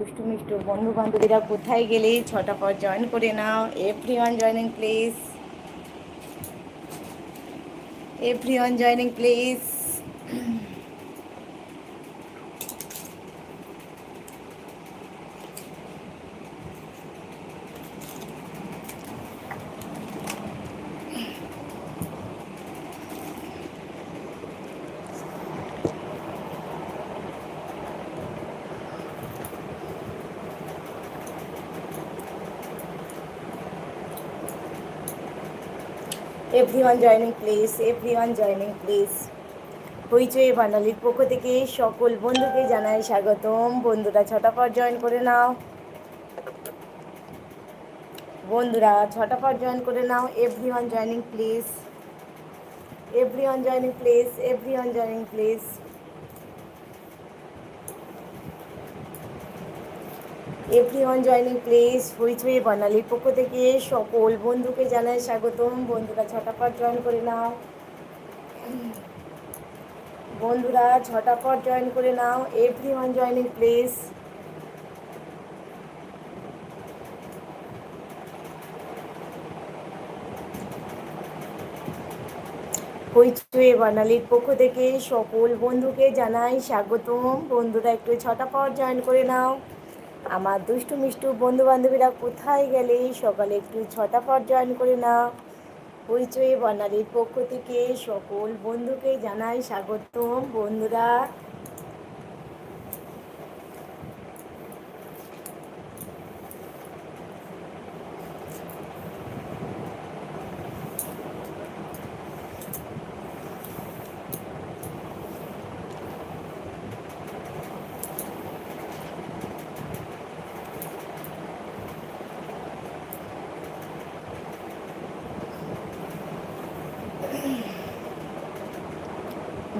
দুষ্টু মিষ্টু বন্ধু বান্ধবীরা কোথায় গেলে ছটা পর জয়েন করে নাও? Everyone joining please everyone joining please everyone joining please everyone joining please Hoichoi বাঙালির পক্ষ থেকে সকল বন্ধুকে জানাই স্বাগতম। বন্ধুরা ছটা পর জয়েন করে নাও। বন্ধুরা ছটা পর জয়েন করে নাও। Everyone joining please everyone joining please everyone joining please everyone joining please Hoichoi বাঙালির পক্ষ থেকে সকল বন্ধুকে জানাই স্বাগতম। বন্ধুরা ছটা পর জয়েন করে নাও। বন্ধুরা ছটা পর জয়েন করে নাও। এভরি ওয়ান জয়নিং প্লিজ হইচুয়ে বানালির পক্ষ থেকে সকল বন্ধুকে জানাই স্বাগতম। বন্ধুরা একটু ছটা পর জয়েন করে নাও। আমার দুষ্টু মিষ্টু বন্ধু বান্ধবীরা কোথায় গেলে? সকালে একটু ছটা পর জয়েন করে নাও। হইচই বর্ণালীর পক্ষ থেকে সকল বন্ধুকে জানাই স্বাগতম। বন্ধুরা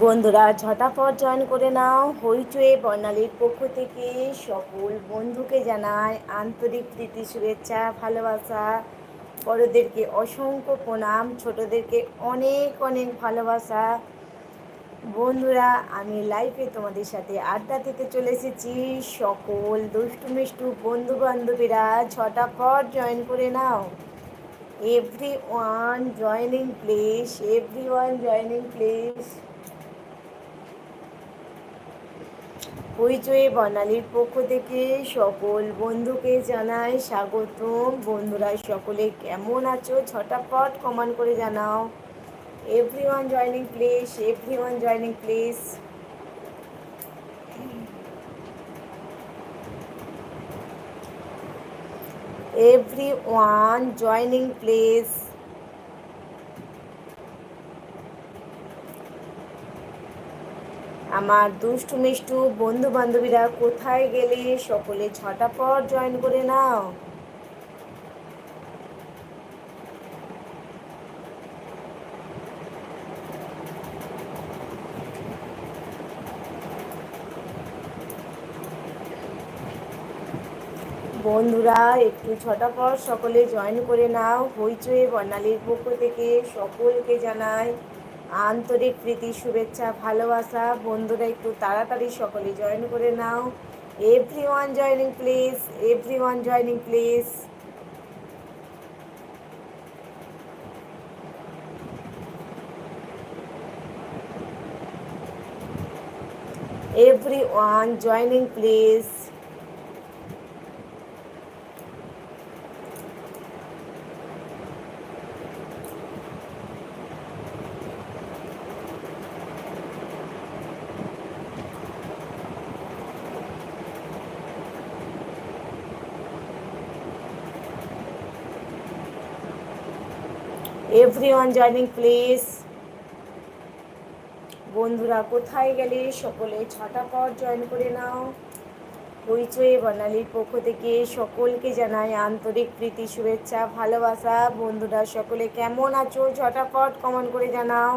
বন্ধুরা, ঝটাপট জয়েন করে নাও। হইচয়ে বর্ণালীর পক্ষ থেকে সকল বন্ধুকে জানায় আন্তরিক প্রীতি, শুভেচ্ছা, ভালোবাসা। বড়োদেরকে অসংখ্য প্রণাম, ছোটদেরকে অনেক অনেক ভালোবাসা। বন্ধুরা, আমি লাইফে তোমাদের সাথে আড্ডা দিতে চলে এসেছি। সকল দুষ্টু, মিষ্টু বন্ধু বান্ধবীরা ঝটাপট জয়েন করে নাও। Everyone joining please everyone joining please Hoichoi বর্ণালীর পক্ষ থেকে সকল বন্ধুকে জানাই স্বাগতম। বন্ধুরা, সকলে কেমন আছো? ছটাপট কমান করে জানাও। Everyone joining please everyone joining please everyone joining আমার দুষ্টু মিষ্টু বন্ধু বান্ধবীরা কোথায় গেলে সকলে ছটা পর জয়েন করে নাও? বন্ধুরা, একটু ছটা পর সকলে জয়েন করে নাও। হইচয়ে বর্ণালীর পক্ষ থেকে সকলকে জানায় আন্তরিক প্রীতি, শুভেচ্ছা, ভালোবাসা। বন্ধুরা, একটু তাড়াতাড়ি সকলে জয়েন করে নাও। Everyone joining please everyone joining please everyone joining please everyone joining please বন্ধুরা, কোথায় গেলে সকলে ছটা পর জয়েন করে নাও? হইচই বর্ণালীর পক্ষ থেকে সকলকে জানাই আন্তরিক প্রীতি, শুভেচ্ছা, ভালোবাসা। বন্ধুরা, সকলে কেমন আছো? ঝটাপট কমন করে জানাও।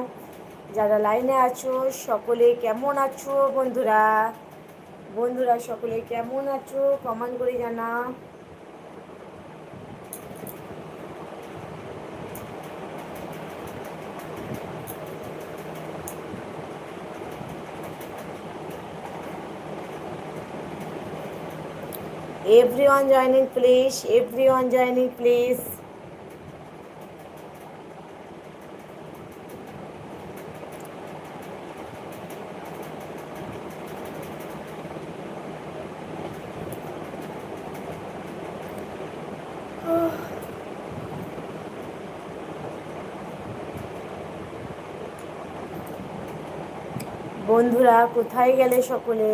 যারা লাইনে আছো, সকলে কেমন আছো বন্ধুরা? বন্ধুরা, সকলে কেমন আছো? কমন করে জানাও। Everyone joining please. Everyone joining please. বন্ধুরা কোথায় গেলে সকলে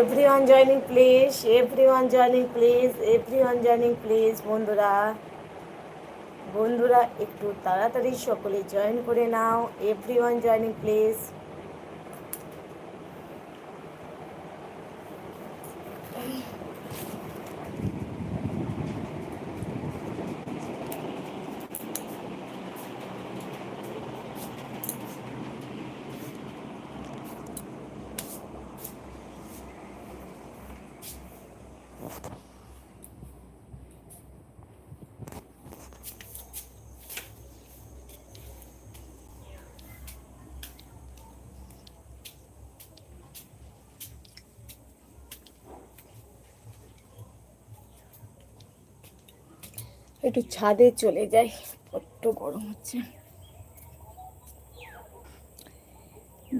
everyone joining please everyone joining please everyone joining please বন্ধুরা বন্ধুরা, একটু তাড়াতাড়ি সকলে জয়েন করে নাও। এভরিওয়ান জয়নিং প্লিজ একটু ছাদে চলে যাই, বড্ড গরম হচ্ছে।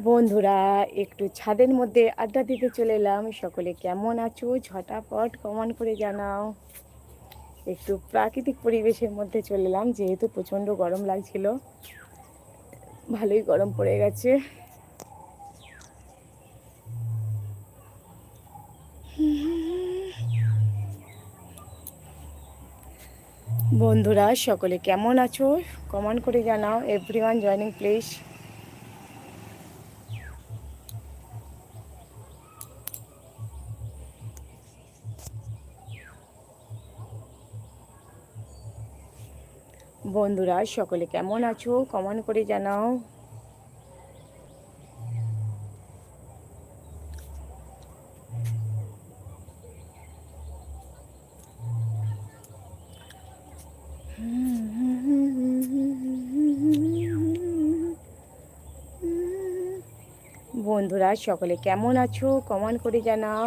বন্ধুরা, একটু ছাদের মধ্যে আড্ডা দিতে চলে এলাম। সকলে কেমন আছো? ঝটাপট কমান করে জানাও। একটু প্রাকৃতিক পরিবেশের মধ্যে চলে এলাম, যেহেতু প্রচণ্ড গরম লাগছিল, ভালোই গরম পড়ে গেছে। বন্ধুরা, সকলে কেমন আছো? কমেন্ট করে জানাও। এভরি ওয়ান জয়নিং প্লিজ বন্ধুরা, সকলে কেমন আছো? কমেন্ট করে জানাও। বন্ধুরা, সকলে কেমন আছো? কমান করে জানাও।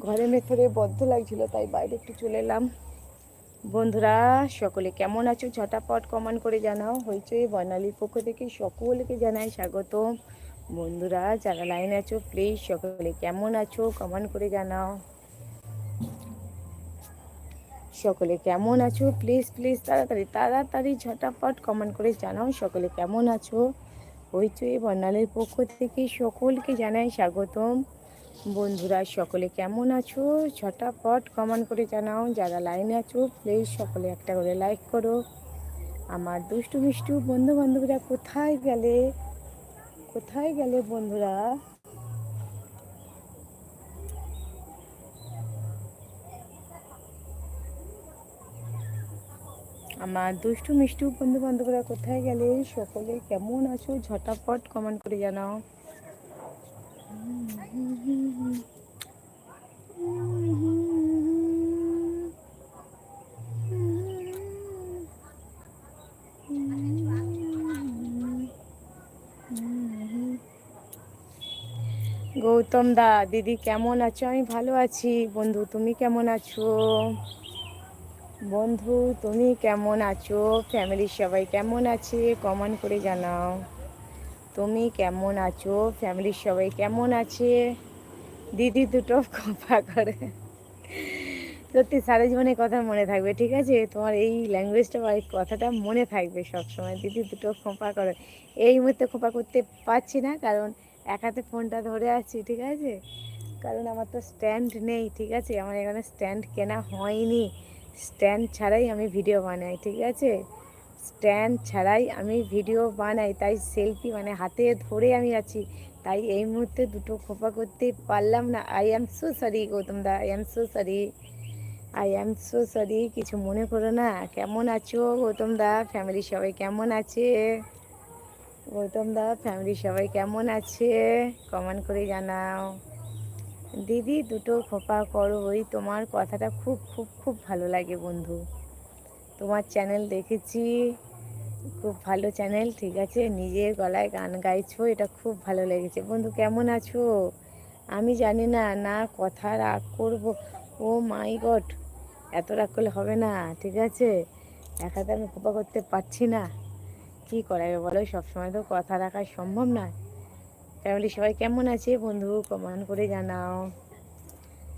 ঘরের ভেতরে বদ্ধ লাগছিল, তাই বাইরে একটু চলে এলাম। বন্ধুরা, সকলে কেমন আছো? ঝটাপট কমান করে জানাও। হইচই বর্ণালীর পক্ষ থেকে সকলকে জানাই স্বাগত বন্ধুরা, যারা লাইনে আছো প্লিজ সকলে কেমন আছো? কমান করে জানাও। সকলে কেমন আছো? প্লিজ প্লিজ তাড়াতাড়ি তাড়াতাড়ি ঝটাপট কমেন্ট করে জানাও। সকলে কেমন আছো? হইচই বর্ণালের পক্ষ থেকে সকলকে জানাই স্বাগতম। বন্ধুরা, সকলে কেমন আছো? ঝটাপট কমেন্ট করে জানাও। যারা লাইনে আছো প্লিজ সকলে একটা করে লাইক করো। আমার দুষ্টু মিষ্টু বন্ধু বান্ধবীরা কোথায় গেলে? কোথায় গেলে বন্ধুরা? আমার দুষ্টু, মিষ্টু বন্ধু বান্ধবরা কোথায় গেলে? সকলে কেমন আছো? ঝটাপট কমেন্ট করে জানাও। গৌতম দা, দিদি কেমন আছো? আমি ভালো আছি। বন্ধু, তুমি কেমন আছো? বন্ধু, তুমি কেমন আছো? ফ্যামিলির সবাই কেমন আছে? কমেন্ট করে জানাও। তুমি কেমন আছো? ফ্যামিলির সবাই কেমন আছে? দিদি দুটো কপা করে। সত্যি, সারা জীবনের কথা মনে থাকবে, ঠিক আছে? তোমার এই ল্যাঙ্গুয়েজটা বা কথাটা মনে থাকবে সবসময়। দিদি দুটো খোঁপা করে। এই মুহূর্তে খোঁপা করতে পারছি না, কারণ এক হাতে ফোনটা ধরে আছি, ঠিক আছে? কারণ আমার তো স্ট্যান্ড নেই, ঠিক আছে? আমার এখানে স্ট্যান্ড কেনা হয়নি। স্ট্যান্ড ছাড়াই আমি ভিডিও বানাই, ঠিক আছে? স্ট্যান্ড ছাড়াই আমি ভিডিও বানাই, তাই সেলফি মানে হাতে ধরে আমি আছি। তাই এই মুহূর্তে দুটো খোপা করতে পারলাম না। I am so sorry Gautam the I am so sorry I am so sorry কিছু মনে করো না। কেমন আছো গৌতম দা? ফ্যামিলি সবাই কেমন আছে? গৌতম দা ফ্যামিলি সবাই কেমন আছে? কমেন্ট করে জানাও। দিদি দুটো খোপা করো ওই তোমার কথাটা খুব খুব খুব ভালো লাগে বন্ধু। তোমার চ্যানেল দেখেছি, খুব ভালো চ্যানেল ঠিক আছে? নিজের গলায় গান গাইছো, এটা খুব ভালো লেগেছে। বন্ধু, কেমন আছো? আমি জানি না না কথা রাগ করব। ও মাই গড এত রাগ করলে হবে না, ঠিক আছে? একাতে আমি খোপা করতে পারছি না। কি করা যাবে বলো? সবসময় তো কথা রাখা সম্ভব নয়। ফ্যামিলি সবাই কেমন আছে? বন্ধু কমেন্ট করে জানাও।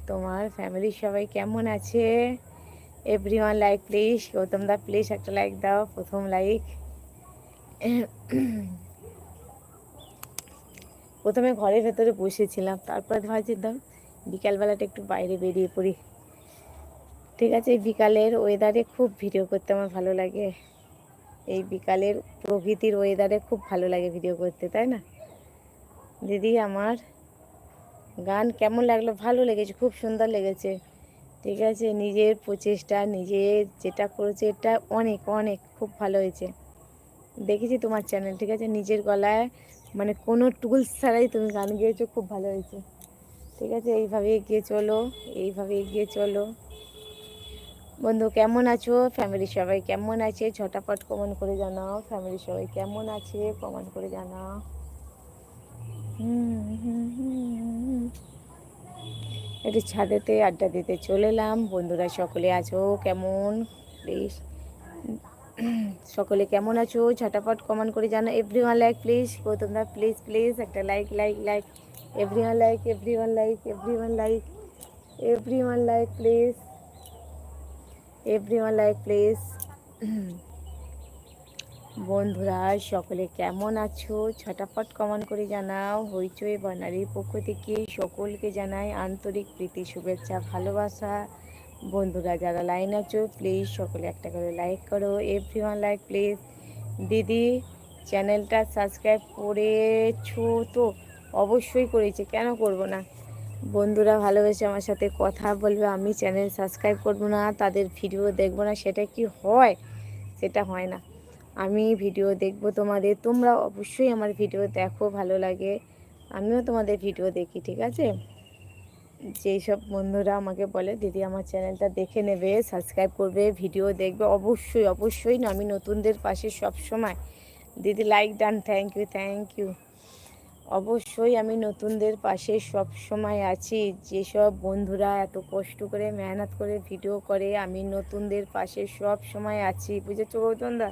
তোমার ফ্যামিলির সবাই কেমন আছে? Everyone like please Gautam da please একটা লাইক দাও, প্রথম লাইক প্রথমে ঘরের ভেতরে বসেছিলাম, তারপরে ভাবছিলাম বিকালবেলাটা একটু বাইরে বেরিয়ে পড়ি। ঠিক আছে বিকালের ওয়েদারে খুব ভিডিও করতে আমার ভালো লাগে। এই বিকালের প্রকৃতির ওয়েদারে খুব ভালো লাগে ভিডিও করতে, তাই না? দিদি, আমার গান কেমন লাগল? ভালো লেগেছে, খুব সুন্দর লেগেছে। ঠিক আছে, নিজের প্রচেষ্টা, নিজে যেটা করেছে, এটা অনেক অনেক খুব ভালো হয়েছে। দেখেছি তোমার চ্যানেল ঠিক আছে? নিজের গলায় মানে কোনো টুলস ছাড়াই তুমি গান গেয়েছো, খুব ভালো হয়েছে। ঠিক আছে, এইভাবে এগিয়ে চলো, এইভাবে এগিয়ে চলো। বন্ধু, কেমন আছো? ফ্যামিলির সবাই কেমন আছে? ঝটাপট কমন করে জানাও। ফ্যামিলির সবাই কেমন আছে? কমন করে জানাও। একটু ছাদেতে আড্ডা দিতে চলে এলাম। বন্ধুরা সকলে আছো কেমন? প্লিজ সকলে কেমন আছো? ঝটাপট কমেন্ট করে জানো। এভরি ওয়ান লাইক প্লিজ তোমরা প্লিজ প্লিজ একটা like like like everyone like everyone like everyone like everyone like please everyone like please বন্ধুরা, সকলে কেমন আছো? ছটাপট কমেন্ট করে জানাও। হইচই বনারির পক্ষ থেকে সকলকে জানাই আন্তরিক প্রীতি, শুভেচ্ছা, ভালোবাসা। বন্ধুরা, যারা লাইন আছো প্লিজ সকলে একটা করে লাইক করো। এভরি ওয়ান লাইক প্লিজ দিদি চ্যানেলটা সাবস্ক্রাইব করেছ তো? অবশ্যই করেছে, কেন করব না? বন্ধুরা, ভালোবেসে আমার সাথে কথা বলবে, আমি চ্যানেল সাবস্ক্রাইব করব না, তাদের ভিডিও দেখব না, সেটা কি হয়? সেটা হয় না। আমি ভিডিও দেখব তোমাদের, তোমরা অবশ্যই আমার ভিডিও দেখো, ভালো লাগে। আমিও তোমাদের ভিডিও দেখি, ঠিক আছে? যেই সব বন্ধুরা আমাকে বলে, দিদি, আমার চ্যানেলটা দেখে নেবে, সাবস্ক্রাইব করবে, ভিডিও দেখবে। অবশ্যই অবশ্যই না, আমি নতুনদের পাশে সব সময়। দিদি like done thank you thank you অবশ্যই আমি নতুনদের পাশে সব সময় আছি। যেসব বন্ধুরা এত কষ্ট করে মেহনত করে ভিডিও করে, আমি নতুনদের পাশে সব সময় আছি। বুঝেছ গৌতমদা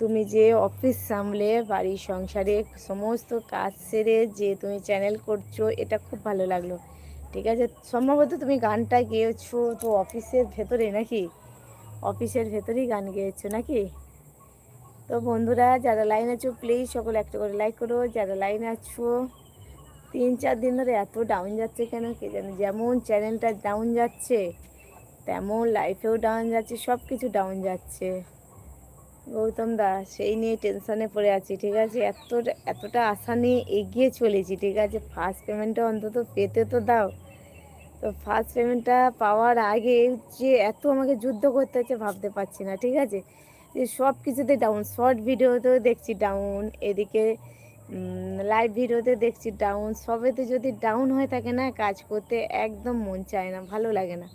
তুমি যে অফিস সামলে, বাড়ির সংসারে সমস্ত কাজ সেরে যে তুমি চ্যানেল করছ, এটা খুব ভালো লাগল। ঠিক আছে? সম্ভবত তুমি গানটা গেয়েছো তো অফিসের ভেতরে নাকি? অফিসের ভেতরেই গান গেয়েছো নাকি? তো বন্ধুরা, যারা লাইন আছো প্লিজ সকলে একটা করে লাইক করো। যারা লাইন আছো, তিন চার দিন ধরে এত ডাউন যাচ্ছে কেন? কে জানে? যেমন চ্যানেলটা ডাউন যাচ্ছে, তেমন লাইফেও ডাউন যাচ্ছে সব কিছু ডাউন যাচ্ছে। গৌতম দা, সেই নিয়ে টেনশনে পড়ে আছি, ঠিক আছে? এতটা এতটা আশা নিয়ে এগিয়ে চলেছি, ঠিক আছে? ফার্স্ট পেমেন্টটা অন্তত পেতে তো দাও। তো ফার্স্ট পেমেন্টটা পাওয়ার আগে যে এত আমাকে যুদ্ধ করতে হচ্ছে ভাবতে পারছি না, ঠিক আছে? যে সব কিছুতে ডাউন শর্ট ভিডিওতেও দেখছি ডাউন এদিকে লাইভ ভিডিওতে দেখছি ডাউন সবেতে যদি ডাউন হয়ে থাকে না, কাজ করতে একদম মন চায় না, ভালো লাগে না।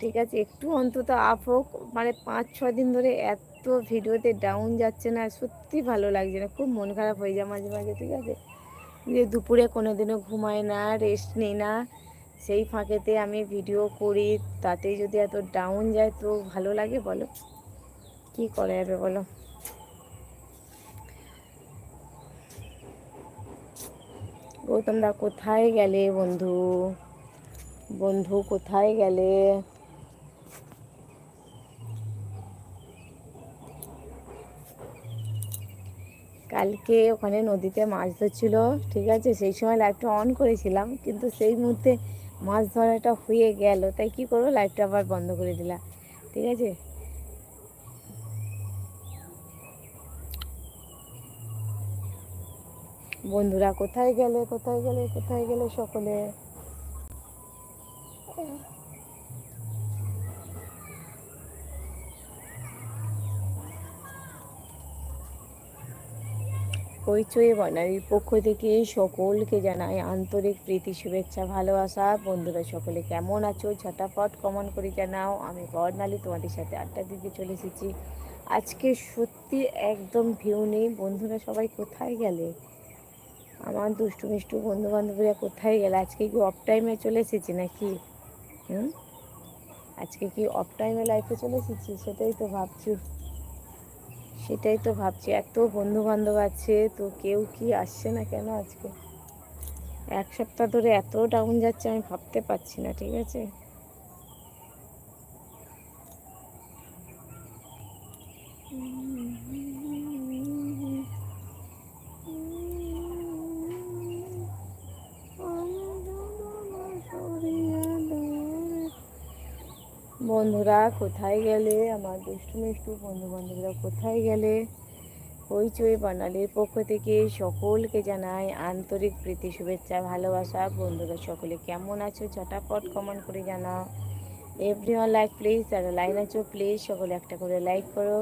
ঠিক আছে, একটু অন্তত আপ হোক। মানে পাঁচ ছ দিন ধরে এত ভিডিওতে ডাউন যাচ্ছে না, সত্যি ভালো লাগছে না। খুব মন খারাপ হয়ে যায় মাঝে মাঝে, ঠিক আছে? যে দুপুরে কোনো দিনও ঘুমাই না রেস্ট নিই না, সেই ফাঁকেতে আমি ভিডিও করি তাতে যদি এত ডাউন যায় তো ভালো লাগে, বলো? কি করা যাবে, বলো? গৌতম দা কোথায় গেলে বন্ধু? বন্ধু কোথায় গেলে? কালকে ওখানে নদীতে মাছ ধরছিল, ঠিক আছে? সেই সময় লাইভটা অন করেছিলাম, কিন্তু সেই মুহূর্তে মাছ ধরাটা হয়ে গেল। তাই কি করব? লাইভটা আবার বন্ধ করে দিলাম, ঠিক আছে? বন্ধুরা কোথায় গেলে কোথায় গেলে কোথায় গেলে সকলে? হইচই বনারির পক্ষ থেকে সকলকে জানাই আন্তরিক প্রীতি, শুভেচ্ছা, ভালোবাসা। বন্ধুরা, সকলে কেমন আছো? ঝটাপট কমন করে জানাও। আমি বর্ণালী, তোমাদের সাথে আড্ডা দিতে চলে এসেছি। আজকে সত্যি একদম ভিউ নেই। বন্ধুরা, সবাই কোথায় গেলে? আমার দুষ্টু মিষ্টু বন্ধু বান্ধবীরা কোথায় গেলে? আজকে কি অফ টাইমে চলে এসেছি নাকি? হুম? আজকে কি অফ টাইমে লাইফে চলে এসেছি? সেটাই তো ভাবছি। সেটাই তো ভাবছি। এত বন্ধু বান্ধব আছে, তো কেউ কি আসছে না কেন আজকে? এক সপ্তাহ ধরে এত ডাউন যাচ্ছে আমি ভাবতে পারছি না, ঠিক আছে? বন্ধুরা, কোথায় গেলে? আমার দুষ্টু মিষ্টু বন্ধু বান্ধবরা কোথায় গেলে? হইচই বাঙালির পক্ষ থেকে সকলকে জানাই আন্তরিক প্রীতি, শুভেচ্ছা, ভালোবাসা। বন্ধুরা, সকলে কেমন আছো? ঝটাপট কমেন্ট করে জানাও। এভরি লাইক প্লিজ যারা লাইন আছো প্লিজ সকলে একটা করে লাইক করো।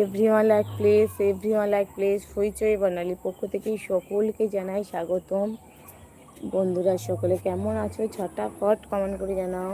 Everyone like please everyone like please হইচই বাঙালি পক্ষ থেকে সকলকে জানাই স্বাগতম। বন্ধুরা, সকলে কেমন আছো? ছটা ফট কমেন্ট করে জানাও।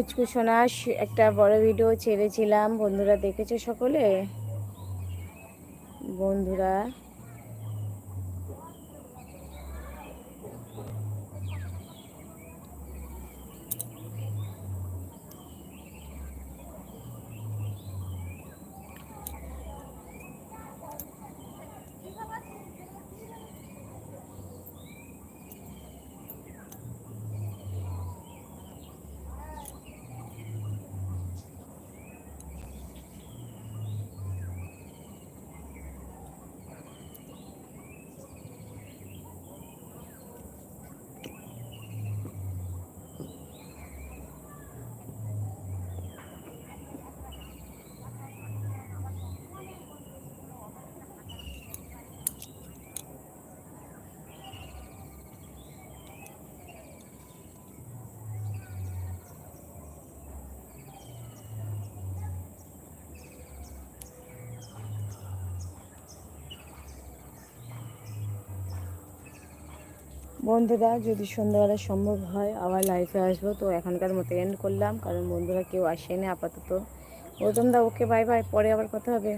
পুচকুসোনা একটা বড় ভিডিও ছেড়েছিলাম। বন্ধুরা দেখেছ সকলে? বন্ধুরা বন্ধুরা, যদি সন্ধ্যাবেলা সম্ভব হয় আবার লাইফে আসব। তো এখনকার মতো এন্ড করলাম, কারণ বন্ধুরা কেউ আসেনি, আপাতত। প্রথম দা, ওকে বাই বাই পরে আবার কথা হবে।